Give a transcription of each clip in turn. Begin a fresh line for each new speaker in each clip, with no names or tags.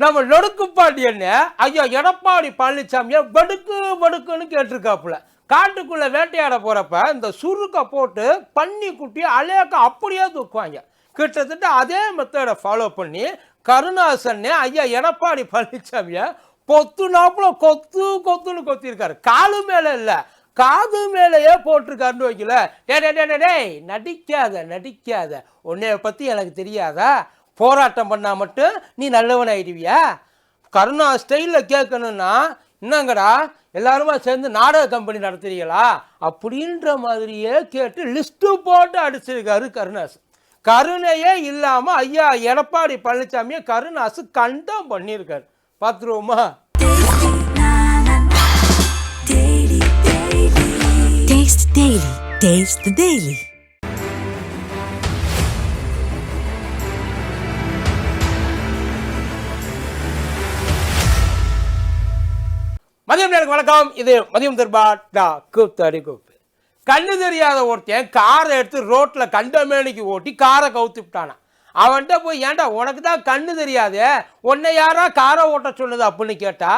நம்ம நொடுக்குப்பாண்டி என்ன? ஐயா எடப்பாடி பழனிசாமியை படுக்கு படுக்குன்னு கேட்டிருக்காப்புல. காட்டுக்குள்ளே வேட்டையாட போகிறப்ப இந்த சுருக்க போட்டு பன்னி குட்டி அலேக்க அப்படியே தூக்குவாங்க. கிட்டத்தட்ட அதே மெத்தடை ஃபாலோ பண்ணி கருணாசன்னு ஐயா எடப்பாடி பழனிசாமியை பொத்து நாப்புல கொத்து கொத்துன்னு கொத்திருக்காரு. காலு மேலே இல்லை. காது மேலேயே போட்டிருக்காருன்னு வைக்கல. டே டே, டே டே, நடிக்காத நடிக்காத. உன்னைய பற்றி எனக்கு தெரியாதா? போராட்டம் பண்ணால் மட்டும் நீ நல்லவன் ஆயிடுவியா? கருணா ஸ்டைலில் கேட்கணும்னா என்னங்கடா எல்லாருமா சேர்ந்து நாடக கம்பெனி நடத்துறீங்களா? அப்படின்ற மாதிரியே கேட்டு லிஸ்ட்டு போட்டு அடிச்சிருக்காரு கருணாஸ். கருணையே இல்லாமல் ஐயா எடப்பாடி பழனிசாமியை கருணாசு கண்டம் பண்ணியிருக்காரு. பார்த்துருவோமா?
Taste Daily.
வணக்கம். இது மதியம் தர்பாட்டா கூத்தாடி கூப்பு கண்ணு தெரியாத ஒருத்தன் காரை எடுத்து ரோட்டில் கண்டமேனிக்கு ஓட்டி காரை கவுத்து விட்டானா. அவன்கிட்ட போய் ஏன்டா உனக்கு தான் கண்ணு தெரியாதே? உன்னை யாரா காரை ஓட்ட சொன்னது? அப்படின்னு கேட்டா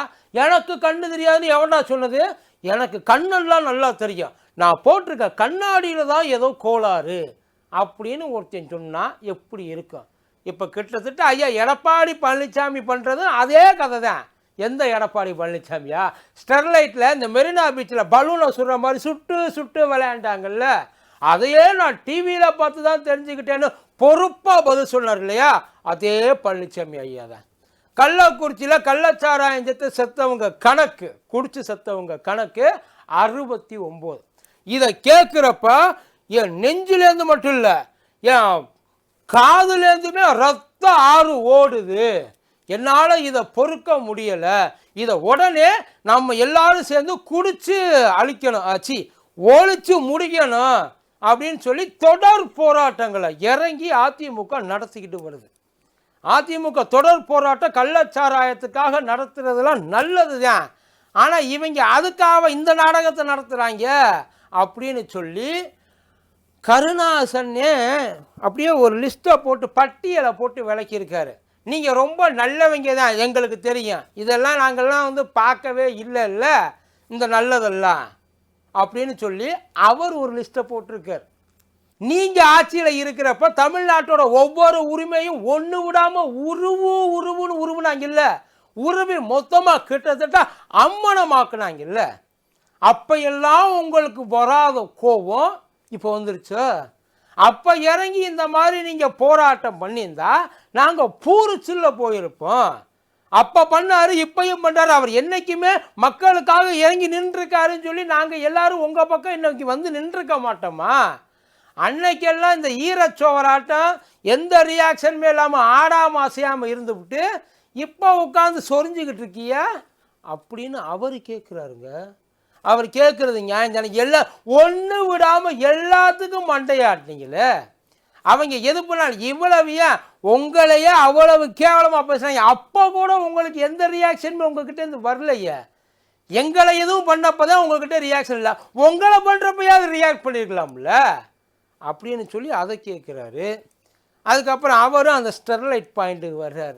எனக்கு கண்ணு தெரியாதுன்னு எவன்டா சொன்னது? எனக்கு கண்ணெல்லாம் நல்லா தெரியும். நான் போட்டிருக்க கண்ணாடியில் தான் ஏதோ கோளாறு. அப்படின்னு ஒருத்தன் சொன்னால் எப்படி இருக்கும்? இப்போ கிட்டத்தட்ட ஐயா எடப்பாடி பழனிசாமி பண்ணுறதும் அதே கதை தான் எந்த எடப்பாடி பழனிசாமியா ஸ்டெர்லைட்டில் இந்த மெரினா பீச்சில் பலூனை சுடுற மாதிரி சுட்டு சுட்டு விளையாண்டாங்கல்ல? அதையே நான் டிவியில் பார்த்து தான் தெரிஞ்சுக்கிட்டேன்னு பொறுப்பாக பதில் சொன்னார் இல்லையா? அதே பழனிசாமி ஐயா தான். கள்ளக்குறிச்சியில் கள்ளச்சாராயஞ்சத்து செத்தவங்க கணக்கு குடிச்சு செத்தவங்க கணக்கு அறுபத்தி ஒம்பது. இதை கேட்குறப்ப என் நெஞ்சிலேருந்து மட்டும் இல்லை என் காதுலேருந்துமே ரத்தம் ஆறு ஓடுது. என்னால் இதை பொறுக்க முடியலை. இதை உடனே நம்ம எல்லாரும் சேர்ந்து குடிச்சு அழிக்கணும். ஆச்சு ஒழிச்சு முடிக்கணும் அப்படின்னு சொல்லி தொடர் போராட்டங்களை இறங்கி அதிமுக நடத்திக்கிட்டு வருது. அதிமுக தொடர் போராட்டம் கள்ளச்சாராயத்துக்காக நடத்துறதெல்லாம் நல்லது தான் ஆனால் இவங்க அதுக்காக இந்த நாடகத்தை நடத்துகிறாங்க அப்படின்னு சொல்லி கருணாசன்னே அப்படியே ஒரு லிஸ்ட்டை போட்டு பட்டியலை போட்டு விளக்கியிருக்காரு. நீங்கள் ரொம்ப நல்லவங்க தான் எங்களுக்கு தெரியும். இதெல்லாம் நாங்கள்லாம் வந்து பார்க்கவே இல்லைல்ல. இந்த நல்லதெல்லாம். அப்படின்னு சொல்லி அவர் ஒரு லிஸ்ட்டை போட்டிருக்கார். நீங்கள் ஆட்சியில் இருக்கிறப்ப தமிழ்நாட்டோட ஒவ்வொரு உரிமையும் ஒன்று விடாமல் உருவு உருவுன்னு உருவுனாங்கல்ல உருவி மொத்தமாக கிட்டத்தட்ட அம்மனமாக்குனாங்கல்ல அப்போ எல்லாம் உங்களுக்கு வராத கோபம் இப்போ வந்துருச்சு. அப்போ இறங்கி இந்த மாதிரி நீங்கள் போராட்டம் பண்ணியிருந்தா நாங்கள் பூரிச்சில்ல போயிருப்போம். அப்போ பண்ணாரு இப்பையும் பண்ணாரு. அவர் என்றைக்குமே மக்களுக்காக இறங்கி நின்றுருக்காருன்னு சொல்லி நாங்கள் எல்லாரும் உங்கள் பக்கம் இன்னைக்கு வந்து நின்றுருக்க மாட்டோமா? அன்னைக்கெல்லாம் இந்த ஈரச்சோவராட்டம் எந்த ரியாக்ஷனுமே இல்லாமல் ஆடாமல் அசையாமல் இருந்துவிட்டு இப்போ உட்காந்து சொரிஞ்சுக்கிட்டு இருக்கியா? அப்படின்னு அவர் கேட்குறாருங்க அவர் கேட்குறது நியாயம் எல்லாம் ஒன்று விடாமல் எல்லாத்துக்கும் மண்டையாட்டினீங்களே. அவங்க எது பண்ணாலும் இவ்வளவு உங்களையே அவ்வளவு கேவலமாக பேசுகிறாங்க அப்போ கூட உங்களுக்கு எந்த ரியாக்ஷனுமே உங்ககிட்ட இருந்து வரலையே. எங்களை எதுவும் பண்ணப்போ தான் உங்ககிட்ட ரியாக்ஷன் இல்லை. உங்களை பண்ணுறப்பயாவது ரியாக்ட் பண்ணியிருக்கலாம்ல அப்படின்னு சொல்லி அதை கேட்குறாரு. அதுக்கப்புறம் அவரும் அந்த ஸ்டெர்லைட் பாயிண்ட்டுக்கு வர்றாரு.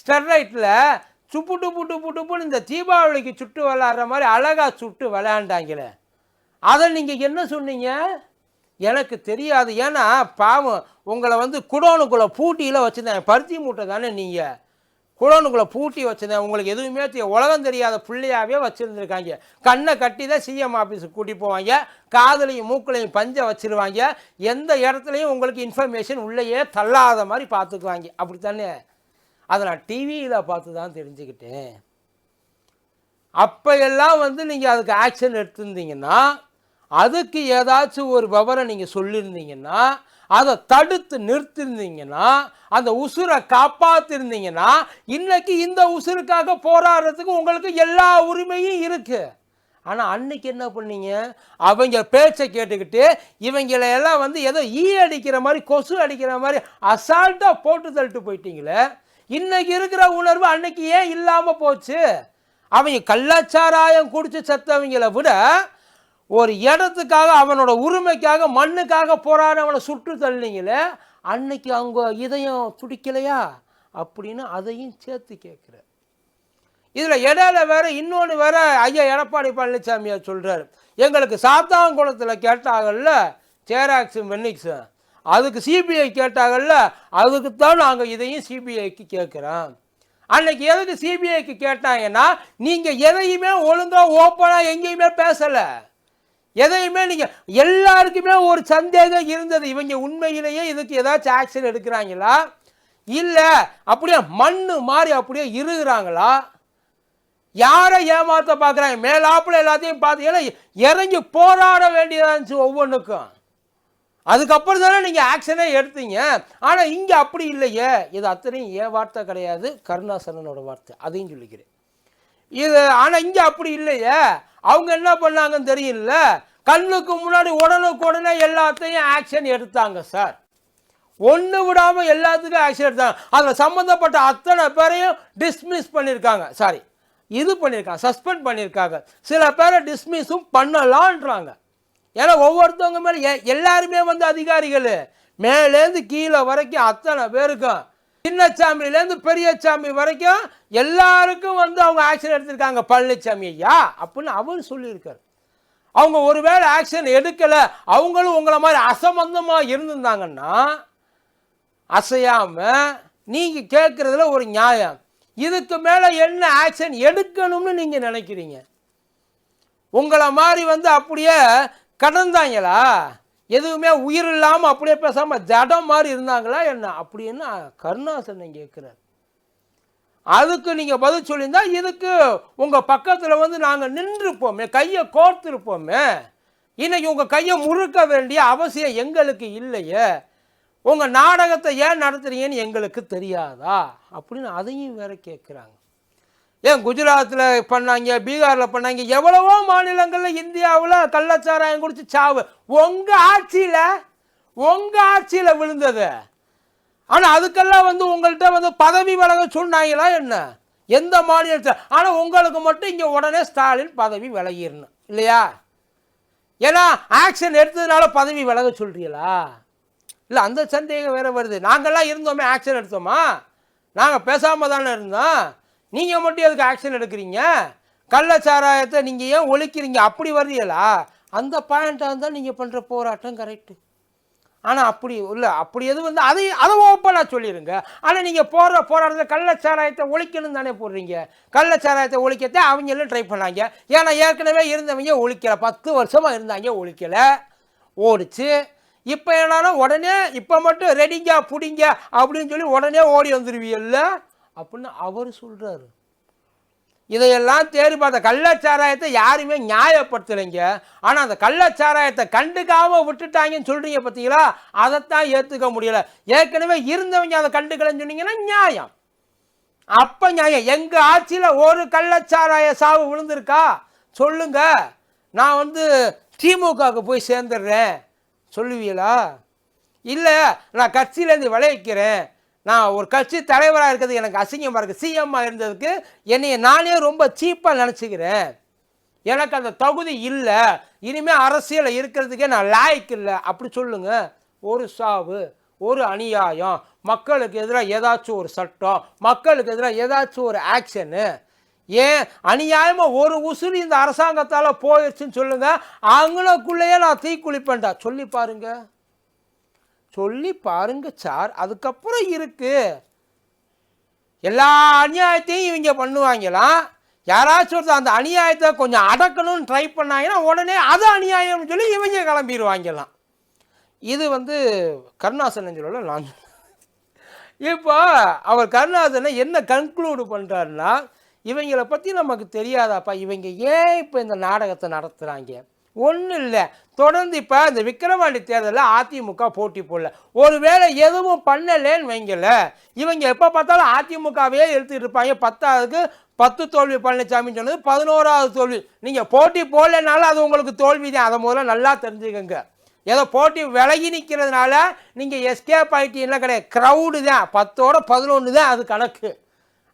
ஸ்டெர்லைட்டில் சுப்பு டுப்பு டுப்பு டுப்புன்னு இந்த தீபாவளிக்கு சுட்டு விளாட்ற மாதிரி அழகாக சுட்டு விளையாண்டாங்களே. அதை நீங்கள் என்ன சொன்னீங்க? எனக்கு தெரியாது. ஏன்னா பாவம் உங்களை வந்து குடோனுக்குள்ளே பூட்டியில் வச்சுருந்தேன். பருத்தி மூட்டை தானே நீங்கள் குடோனுக்குள்ளே பூட்டி வச்சுருந்தேன். உங்களுக்கு எதுவுமே உலகம் தெரியாத பிள்ளையாகவே வச்சுருந்துருக்காங்க. கண்ணை கட்டி தான் சிஎம் ஆஃபீஸுக்கு கூட்டி போவாங்க. காதுலையும் மூக்களையும் பஞ்சை வச்சுருவாங்க. எந்த இடத்துலையும் உங்களுக்கு இன்ஃபர்மேஷன் உள்ளேயே தள்ளாத மாதிரி பார்த்துக்குவாங்க. அப்படித்தானே? அதை நான் டிவியில் பார்த்து தான் தெரிஞ்சுக்கிட்டேன். அப்போ எல்லாம் வந்து நீங்கள் அதுக்கு ஆக்ஷன் எடுத்திருந்தீங்கன்னா அதுக்கு ஏதாச்சும் ஒரு விவரம் நீங்கள் சொல்லியிருந்தீங்கன்னா அதை தடுத்து நிறுத்திருந்தீங்கன்னா அந்த உசுரை காப்பாற்றிருந்தீங்கன்னா இன்றைக்கி இந்த உசுருக்காக போராடுறதுக்கு உங்களுக்கு எல்லா உரிமையும் இருக்குது ஆனால் அன்னைக்கு என்ன பண்ணீங்க? அவங்க பேச்சை கேட்டுக்கிட்டு இவங்கள எல்லாம் வந்து ஏதோ ஈ அடிக்கிற மாதிரி கொசு அடிக்கிற மாதிரி அசால்ட்டாக போட்டு தள்ளிட்டு போயிட்டீங்களே இன்னைக்கு இருக்கிற உணர்வு அன்னைக்கு ஏன் இல்லாமல் போச்சு? அவங்க கள்ளச்சாராயம் குடித்து செத்தவங்கள விட ஒரு இடத்துக்காக அவனோட உரிமைக்காக மண்ணுக்காக போராடவனை சுட்டு அன்னைக்கு அவங்க இதயம் துடிக்கலையா? அப்படின்னு அதையும் சேர்த்து கேட்குறார் இதில் இடையில வேற இன்னொன்று வேற ஐயா எடப்பாடி பழனிசாமியார் சொல்கிறார் எங்களுக்கு சாத்தாங்குளத்தில் கேட்டாங்கல்ல சேராக்ஸும் வென்னிக்ஸும் அதுக்கு சிபிஐ கேட்டாங்கல்ல அதுக்கு தான் நாங்கள் இதையும் சிபிஐக்கு கேட்குறோம். அன்னைக்கு எதுக்கு சிபிஐக்கு கேட்டாங்கன்னா நீங்கள் எதையுமே ஒழுங்காக ஓப்பனாக எங்கேயுமே பேசலை. எதையுமே நீங்கள் எல்லாருக்குமே ஒரு சந்தேகம் இருந்தது. இவங்க உண்மையிலேயே இதுக்கு ஏதாச்சும் ஆக்ஷன் எடுக்கிறாங்களா? இல்லை அப்படியே மண்ணு மாதிரி அப்படியே இருக்கிறாங்களா யாரை ஏமாற்ற பார்க்குறாங்க மேலாப்பில் எல்லாத்தையும் பார்த்தீங்கன்னா இறங்கி போராட வேண்டியதாக இருந்துச்சு ஒவ்வொன்றுக்கும் அதுக்கப்புறம் தானே நீங்கள் ஆக்ஷனே எடுத்தீங்க. ஆனால் இங்கே அப்படி இல்லையே. இது அத்தனையும் ஏன் வார்த்தை கிடையாது. கருணாசனனோட வார்த்தை. அதையும் சொல்லிக்கிறேன். இது ஆனால் இங்கே அப்படி இல்லையே. அவங்க என்ன பண்ணாங்கன்னு தெரியல. கண்ணுக்கு முன்னாடி உடனுக்கு உடனே எல்லாத்தையும் ஆக்ஷன் எடுத்தாங்க சார் ஒன்று விடாமல் எல்லாத்துக்கும் ஆக்ஷன் எடுத்தாங்க. அதில் சம்மந்தப்பட்ட அத்தனை பேரையும் டிஸ்மிஸ் பண்ணியிருக்காங்க சாரி இது பண்ணியிருக்காங்க சஸ்பெண்ட் பண்ணியிருக்காங்க சில பேரை டிஸ்மிஸும் பண்ணலான்றாங்க. ஏன்னா ஒவ்வொருத்தவங்க மேலே எ- எல்லாருமே வந்து அதிகாரிகள். மேலேருந்து கீழே வரைக்கும் அத்தனை பேருக்கும் சின்னச்சாமியிலேருந்து பெரியசாமி வரைக்கும் எல்லாருக்கும் வந்து அவங்க ஆக்ஷன் எடுத்திருக்காங்க. பழனிசாமி ஐயா அப்படின்னு அவர் சொல்லியிருக்காரு. அவங்க ஒருவேளை ஆக்ஷன் எடுக்கலை அவங்களும் உங்களை மாதிரி அசம்பந்தமாக இருந்திருந்தாங்கன்னா அசையாமல் நீங்கள் கேட்குறதுல ஒரு நியாயம். இதுக்கு மேலே என்ன ஆக்ஷன் எடுக்கணும்னு நீங்கள் நினைக்கிறீங்க? உங்களை மாதிரி வந்து அப்படியே கடந்தாங்களா எதுவுமே உயிர் இல்லாமல் அப்படியே பேசாமல் ஜடம் மாதிரி இருந்தாங்களா என்ன? அப்படின்னு கருணாசனன் கேட்குறாரு. அதுக்கு நீங்கள் பதில் சொல்லியிருந்தா இதுக்கு உங்கள் பக்கத்தில் வந்து நாங்கள் நின்றுப்போமே கையை கோர்த்துருப்போமே. இன்னைக்கு உங்கள் கையை முறுக்க வேண்டிய அவசியம் எங்களுக்கு இல்லையே. உங்கள் நாடகத்தை ஏன் நடத்துறீங்கன்னு எங்களுக்கு தெரியாதா? அப்படின்னு அதையும் வேற கேட்குறாங்க. ஏன் குஜராத்தில் பண்ணாங்க பீகாரில் பண்ணாங்க எவ்வளவோ மாநிலங்களில் இந்தியாவில் கள்ளச்சாராயம் குடிச்சு சாவு. உங்கள் ஆட்சியில் உங்கள் ஆட்சியில் விழுந்தது. ஆனால் அதுக்கெல்லாம் வந்து உங்கள்கிட்ட வந்து பதவி வழங்க சொன்னாங்களா என்ன? எந்த மாநிலத்தில்? ஆனால் உங்களுக்கு மட்டும் இங்கே உடனே ஸ்டாலின் பதவி விலகிடணும் இல்லையா? ஏன்னா ஆக்ஷன் எடுத்ததுனால பதவி விலக சொல்கிறீங்களா இல்லை அந்த சந்தேகம் வேறு வருது. நாங்கள்லாம் இருந்தோமே ஆக்ஷன் எடுத்தோமா? நாங்கள் பேசாமல் தானே இருந்தோம். நீங்கள் மட்டும் எதுக்கு ஆக்ஷன் எடுக்கிறீங்க? கள்ளச்சாராயத்தை நீங்கள் ஏன் ஒழிக்கிறீங்க? அப்படி வர்றீங்களா? அந்த பாயிண்ட்டாக இருந்தால் நீங்கள் பண்ணுற போராட்டம் கரெக்டு ஆனால் அப்படி இல்லை அப்படி எது வந்து அதை அதை ஓப்பனாக சொல்லிடுங்க ஆனால் நீங்கள் போடுற போராட்டத்தில் கள்ளச்சாராயத்தை ஒழிக்கணும் தானே போடுறீங்க. கள்ளச்சாராயத்தை ஒழிக்கத்தை அவங்க எல்லாம் ட்ரை பண்ணாங்க. ஏன்னா ஏற்கனவே இருந்தவங்க ஒழிக்கலை. பத்து வருஷமாக இருந்தாங்க ஒழிக்கலை. ஓடிச்சு. இப்போ என்னன்னா உடனே இப்போ மட்டும் ரெடிங்க பிடிங்க அப்படின்னு சொல்லி உடனே ஓடி வந்துடுவீல்ல அப்படின்னு அவர் சொல்கிறாரு இதையெல்லாம் தேடி பார்த்த கள்ளச்சாராயத்தை யாருமே நியாயப்படுத்தலைங்க. ஆனால் அந்த கள்ளச்சாராயத்தை கண்டுக்காமல் விட்டுட்டாங்கன்னு சொல்கிறீங்க பார்த்தீங்களா அதைத்தான் ஏற்றுக்க முடியலை. ஏற்கனவே இருந்தவங்க அதை கண்டுக்கலன்னு சொன்னீங்கன்னா நியாயம். அப்போ நியாயம். எங்கள் ஆட்சியில் ஒரு கள்ளச்சாராய சாவு விழுந்திருக்கா? சொல்லுங்க. நான் வந்து திமுகவுக்கு போய் சேர்ந்துடுறேன். சொல்லுவீங்களா? இல்லை நான் கட்சியிலேருந்து விளைவிக்கிறேன் நான் ஒரு கட்சி தலைவராக இருக்கிறது எனக்கு அசிங்கமாக இருக்குது சிஎம்மாக இருந்ததுக்கு என்னைய நானே ரொம்ப சீப்பாக நினச்சிக்கிறேன். எனக்கு அந்த தகுதி இல்லை. இனிமேல் அரசியலில் இருக்கிறதுக்கே நான் லாய்க்கு இல்லை. அப்படி சொல்லுங்கள் ஒரு சாவு ஒரு அநியாயம். மக்களுக்கு எதிராக ஏதாச்சும் ஒரு சட்டம் மக்களுக்கு எதிராக ஏதாச்சும் ஒரு ஆக்ஷனு ஏன்? அநியாயமாக ஒரு உசுறு இந்த அரசாங்கத்தால் போயிடுச்சுன்னு சொல்லுங்கள் அவங்களுக்குள்ளேயே நான் தீக்குளிப்பேன்டா. சொல்லி பாருங்கள் சொல்லி பாருங்க சார். அதுக்கப்புறம் இருக்கு. எல்லா அநியாயத்தையும் இவங்க பண்ணுவாங்களாம் யாராச்சும் ஒருத்தர் அந்த அநியாயத்தை கொஞ்சம் அடக்கணும்னு ட்ரை பண்ணாங்கன்னா உடனே அது அநியாயம்னு சொல்லி இவங்க கிளம்பிடுவாங்கலாம் இது வந்து கருணாசன் சொல்லல நான் இப்போ அவர் கருணாசனை என்ன கன்க்ளூடு பண்ணுறாருன்னா இவங்களை பற்றி நமக்கு தெரியாதாப்பா இவங்க ஏன் இப்போ இந்த நாடகத்தை நடத்துகிறாங்க ஒன்றும் இல்லை. தொடர்ந்து இப்போ இந்த விக்கிரவாண்டி தேர்தலில் அதிமுக போட்டி போடல. ஒருவேளை எதுவும் பண்ணலேன்னு வைங்கல இவங்க எப்போ பார்த்தாலும் அதிமுகவே எழுத்துட்டு இருப்பாங்க. பத்தாவதுக்கு பத்து தோல்வி பழனிசாமின்னு சொன்னது பதினோராவது தோல்வி. நீங்கள் போட்டி போடலைனாலும் அது உங்களுக்கு தோல்வி தான் அதை முதல்ல நல்லா தெரிஞ்சுக்கங்க. ஏதோ போட்டி விலகி நிற்கிறதுனால நீங்கள் எஸ்கேப் ஆகிட்டீங்கன்னா கிடையாது. க்ரௌடு தான். பத்தோட பதினொன்று தான் அது கணக்கு.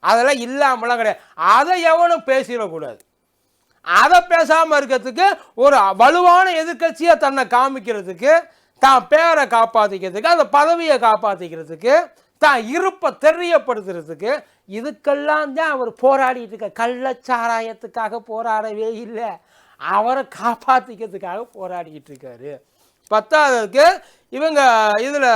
அதெல்லாம் இல்லாமலாம் கிடையாது. அதை எவனும் பேசிடக்கூடாது. அதை பேசாமல் இருக்கிறதுக்கு ஒரு வலுவான எதிர்க்கட்சியை தன்னை காமிக்கிறதுக்கு தான் பேரை காப்பாற்றிக்கிறதுக்கு அந்த பதவியை காப்பாற்றிக்கிறதுக்கு தான் இருப்பை தெரியப்படுத்துறதுக்கு இதுக்கெல்லாம் தான் அவர் போராடிட்டு இருக்க. கள்ளச்சாராயத்துக்காக போராடவே இல்லை. அவரை காப்பாற்றிக்கிறதுக்காக போராடிக்கிட்டு இருக்காரு. பத்தாவதுக்கு இவங்க இதில்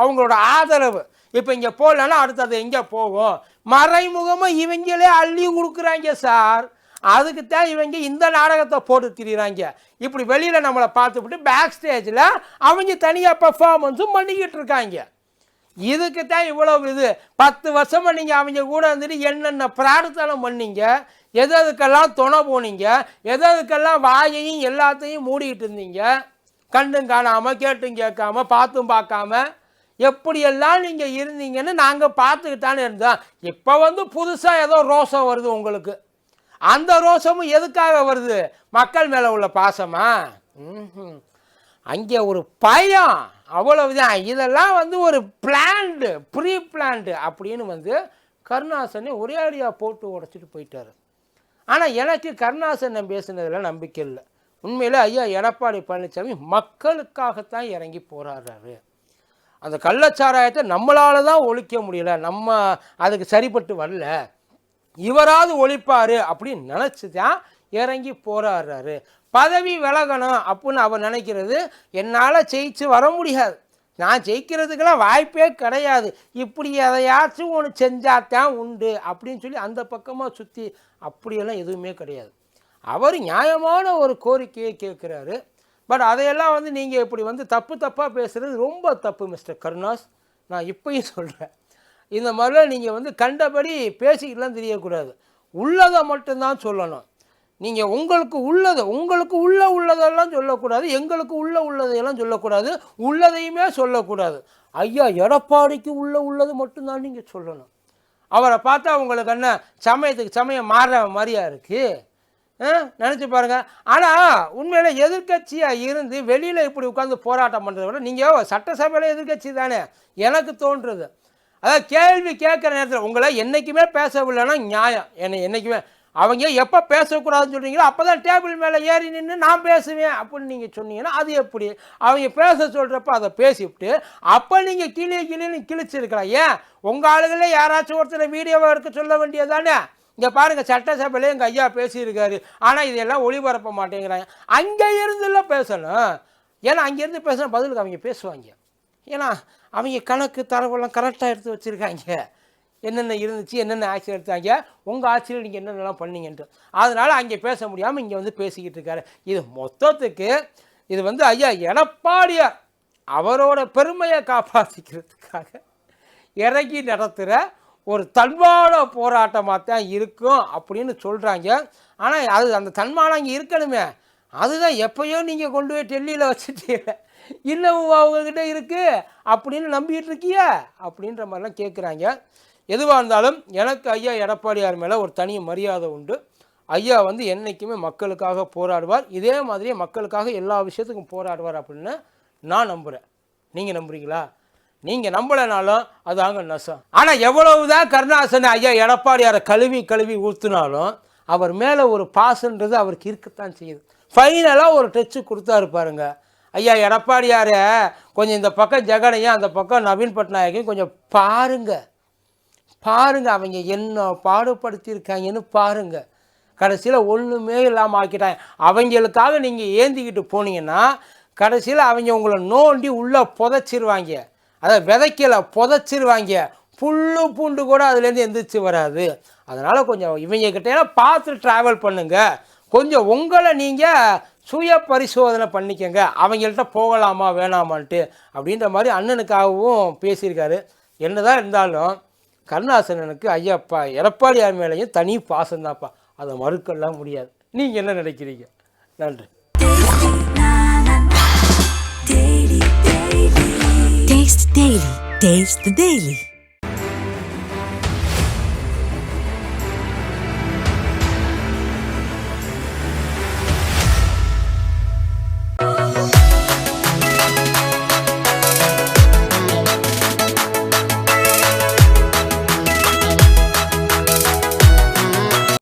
அவங்களோட ஆதரவு. இப்போ இங்கே போகலன்னா அடுத்தது எங்கே போகும் மறைமுகமாக இவங்களே அள்ளி கொடுக்குறாங்க சார். அதுக்கு தான் இவங்க இந்த நாடகத்தை போட்டு திரியிறாங்க இப்படி வெளியில் நம்மளை பார்த்துவிட்டு பேக் ஸ்டேஜில் அவங்க தனியாக பெர்ஃபார்மன்ஸும் பண்ணிக்கிட்டு இருக்காங்க. இதுக்கு தான் இவ்வளோ இது. பத்து வருஷமாக நீங்கள் அவங்க கூட வந்துட்டு என்னென்ன பிரார்த்தனை பண்ணீங்க? எது எதுக்கெல்லாம் துணை போனீங்க? எது வாயையும் எல்லாத்தையும் மூடிக்கிட்டு இருந்தீங்க? கண்டும் காணாமல் கேட்டும் கேட்காம பார்த்தும் பார்க்காம எப்படியெல்லாம் நீங்கள் இருந்தீங்கன்னு நாங்கள் பார்த்துக்கிட்டானே இருந்தோம். இப்போ வந்து புதுசாக ஏதோ ரோசம் வருது உங்களுக்கு. அந்த ரோஷமும் எதுக்காக வருது? மக்கள் மேலே உள்ள பாசமா? அங்கே ஒரு பயம். அவ்வளவுதான். இதெல்லாம் வந்து ஒரு பிளான்டு ப்ரீ பிளான்டு அப்படின்னு வந்து கருணாசனை ஒரே அடியாக போட்டு உடைச்சிட்டு போயிட்டாரு. ஆனால் எனக்கு கருணாசன் பேசுனதில் நம்பிக்கை இல்லை. உண்மையில் ஐயா எடப்பாடி பழனிசாமி மக்களுக்காகத்தான் இறங்கி போராடுறாரு. அந்த கள்ளச்சாராயத்தை நம்மளால தான் ஒழிக்க முடியல. நம்ம அதுக்கு சரிப்பட்டு வரல. இவராவது ஒழிப்பாரு அப்படின்னு நினச்சி தான் இறங்கி போராடுறாரு. பதவி விலகணும் அப்படின்னு அவர் நினைக்கிறது என்னால் ஜெயிச்சு வர முடியாது. நான் ஜெயிக்கிறதுக்கெல்லாம் வாய்ப்பே கிடையாது. இப்படி எதையாச்சும் ஒன்று செஞ்சாதான் உண்டு அப்படின்னு சொல்லி அந்த பக்கமாக சுற்றி அப்படியெல்லாம் எதுவுமே கிடையாது. அவர் நியாயமான ஒரு கோரிக்கையை கேட்குறாரு. பட் அதையெல்லாம் வந்து நீங்கள் இப்படி வந்து தப்பு தப்பாக பேசுகிறது ரொம்ப தப்பு மிஸ்டர் கருணாஸ். நான் இப்பயும் சொல்கிறேன் இந்த மாதிரிலாம் நீங்கள் வந்து கண்டபடி பேசிக்கிட்டுலாம் தெரியக்கூடாது. உள்ளதை மட்டும்தான் சொல்லணும். நீங்கள் உங்களுக்கு உள்ளது உங்களுக்கு உள்ள உள்ளதெல்லாம் சொல்லக்கூடாது எங்களுக்கு உள்ள உள்ளதையெல்லாம் சொல்லக்கூடாது உள்ளதையுமே சொல்லக்கூடாது. ஐயா எடப்பாடிக்கு உள்ள உள்ளது மட்டும்தான் நீங்கள் சொல்லணும். அவரை பார்த்தா உங்களுக்கு என்ன சமயத்துக்கு சமயம் மாறுற மாதிரியா இருக்குது நினச்சி பாருங்கள் ஆனால் உண்மையில் எதிர்க்கட்சியாக இருந்து வெளியில் இப்படி உட்காந்து போராட்டம் பண்ணுறத விட நீங்கள் சட்டசபையில் எதிர்க்கட்சி தானே. எனக்கு தோன்றுறது அதாவது கேள்வி கேட்குற நேரத்தில் உங்களை என்றைக்குமே பேசவில்லைன்னா நியாயம். என்னை என்றைக்குமே அவங்க எப்போ பேசக்கூடாதுன்னு சொல்கிறீங்களோ அப்போ தான் டேபிள் மேலே ஏறி நின்று நான் பேசுவேன் அப்படின்னு நீங்கள் சொன்னீங்கன்னா அது எப்படி? அவங்க பேச சொல்கிறப்ப அதை பேசிவிட்டு அப்போ நீங்கள் கிளி கிளின்னு கிழிச்சிருக்கலாம். ஏன்? உங்கள் ஆளுகளே யாராச்சும் ஒருத்தர் வீடியோவை எடுக்க சொல்ல வேண்டியதானே இங்கே பாருங்கள் சட்டசபையிலே எங்கள் ஐயா பேசியிருக்காரு. ஆனால் இதெல்லாம் ஒளிபரப்ப மாட்டேங்கிறாங்க. அங்கே இருந்துலாம் பேசணும். ஏன்னா அங்கேருந்து பேசினா பதிலுக்கு அவங்க பேசுவாங்க. ஏன்னா அவங்க கணக்கு தரவெல்லாம் கரெக்டாக எடுத்து வச்சுருக்காங்க. என்னென்ன இருந்துச்சு என்னென்ன ஆட்சி எடுத்தாங்க உங்கள் ஆட்சியில் நீங்கள் என்னென்னலாம் பண்ணீங்கன்ட்டு. அதனால் அங்கே பேச முடியாமல் இங்கே வந்து பேசிக்கிட்டு இருக்காரு. இது மொத்தத்துக்கு இது வந்து ஐயா எடப்பாடியார் அவரோட பெருமையை காப்பாற்றிக்கிறதுக்காக இறங்கி நடத்துகிற ஒரு தன்மான போராட்டமாக தான் இருக்கும் அப்படின்னு சொல்கிறாங்க ஆனால் அது அந்த தன்மானம் அங்கே இருக்கணுமே. அதுதான் எப்பயோ நீங்கள் கொண்டு போய் டெல்லியில் வச்சுட்டீங்க. இன்னும் அவங்கக்கிட்ட இருக்குது அப்படின்னு நம்பிக்கிட்டு இருக்கிய? அப்படின்ற மாதிரிலாம் கேட்குறாங்க எதுவாக இருந்தாலும் எனக்கு ஐயா எடப்பாடியார் மேலே ஒரு தனி மரியாதை உண்டு. ஐயா வந்து என்றைக்குமே மக்களுக்காக போராடுவார். இதே மாதிரியே மக்களுக்காக எல்லா விஷயத்துக்கும் போராடுவார் அப்படின்னு நான் நம்புகிறேன் நீங்கள் நம்புறீங்களா? நீங்கள் நம்பலைனாலும் அது அங்கே நசம். ஆனால் எவ்வளவுதான் கருணாசன் ஐயா எடப்பாடியாரை கழுவி கழுவி ஊற்றுனாலும் அவர் மேலே ஒரு பாசன்றது அவருக்கு இருக்கத்தான் செய்யுது. ஃபைனலாக ஒரு டச்சு கொடுத்தாரு பாருங்க. ஐயா எடப்பாடியாரை கொஞ்சம் இந்த பக்கம் ஜெகனையும் அந்த பக்கம் நவீன் பட்நாயக்கையும் கொஞ்சம் பாருங்க. பாருங்க அவங்க என்ன பாடுபடுத்தியிருக்காங்கன்னு பாருங்க. கடைசியில் ஒன்றுமே இல்லாமல் ஆக்கிட்டாங்க. அவங்களுக்காக நீங்கள் ஏந்திக்கிட்டு போனீங்கன்னா கடைசியில் அவங்க உங்களை நோண்டி உள்ளே புதைச்சிருவாங்க. அதை விதைக்கல புதைச்சிருவாங்க. புல்லு பூண்டு கூட அதுலேருந்து எந்திரிச்சு வராது. அதனால் கொஞ்சம் இவங்க கிட்டே பார்த்து ட்ராவல் பண்ணுங்கள் கொஞ்சம் உங்களை நீங்கள் சுய பரிசோதனை பண்ணிக்கங்க. அவங்கள்ட்ட போகலாமா வேணாமான்ட்டு அப்படின்ற மாதிரி அண்ணனுக்காகவும் பேசியிருக்காரு. என்னதான் இருந்தாலும் கருணாசனனுக்கு ஐயாப்பா எடப்பாடியார் மேலேயும் தனி பாசம்தான்ப்பா. அதை மறுக்கலாம் முடியாது. நீங்கள் என்ன நினைக்கிறீங்க? நன்றி.
Taste Daily. Taste the Daily.